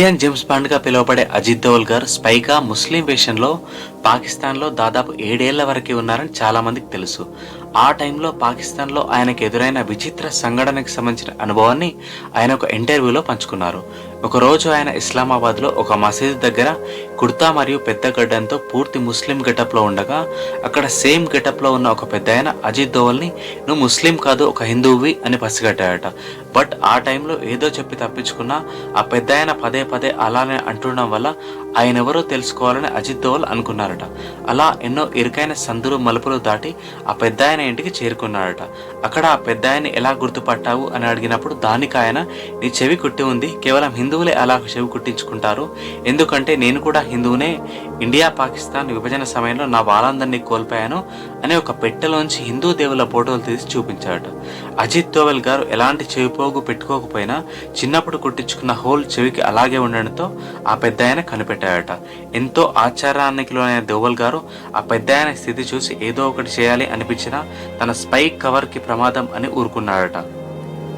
Indian James బాండ్గా పిలువబడే అజిత్ దోవల్ గారు స్పైగా ముస్లిం వేషంలో పాకిస్తాన్లో దాదాపు ఏడేళ్ళ వరకు ఉన్నారని చాలామందికి తెలుసు. ఆ టైంలో పాకిస్తాన్లో ఆయనకు ఎదురైన విచిత్ర సంఘటనకు సంబంధించిన అనుభవాన్ని ఆయన ఒక ఇంటర్వ్యూలో పంచుకున్నారు. ఒకరోజు ఆయన ఇస్లామాబాద్లో ఒక మసీదు దగ్గర కుర్తా మరియు పెద్ద గడ్డంతో పూర్తి ముస్లిం గెటప్లో ఉండగా అక్కడ సేమ్ గెటప్లో ఉన్న ఒక పెద్ద ఆయన అజిత్ దోవల్ని నువ్వు ముస్లిం కాదు ఒక హిందువువి అని పసిగట్టాడట. బట్ ఆ టైంలో ఏదో చెప్పి తప్పించుకున్నా ఆ పెద్ద ఆయన పదే పదే అలానే అంటుండడం వల్ల ఆయన ఎవరో తెలుసుకోవాలని అజిత్ దోవల్ అనుకున్నారట. అలా ఎన్నో ఇరుకైన సందులు మలుపులు దాటి ఆ పెద్ద ఆయన ఇంటికి చేరుకున్నాడట అక్కడ ఆ పెద్ద ఆయన ఎలా గుర్తుపట్టావు అని అడిగినప్పుడు దానికి ఆయన నీ చెవి కుట్టి ఉంది. కేవలం హిందువులే అలా చెవి కుట్టించుకుంటారు. ఎందుకంటే నేను కూడా హిందువునే. ఇండియా పాకిస్తాన్ విభజన సమయంలో నా వాళ్ళందరినీ కోల్పోయాను అనే ఒక పెట్టెలోంచి హిందూ దేవుల ఫోటోలు తీసి చూపించాడట అజిత్ దోవల్ గారు ఎలాంటి చెవి పోగు పెట్టుకోకపోయినా చిన్నప్పుడు కుట్టించుకున్న హోల్ చెవికి అలాగే ఉండడంతో ఆ పెద్ద ఆయన కనిపెట్టాడట ఎంతో ఆచారానికి లోనైన దోవల్ గారు ఆ పెద్ద స్థితి చూసి ఏదో ఒకటి చేయాలి అనిపించినా తన స్పైక్ కవర్కి ప్రమాదం అని ఊరుకున్నాడట.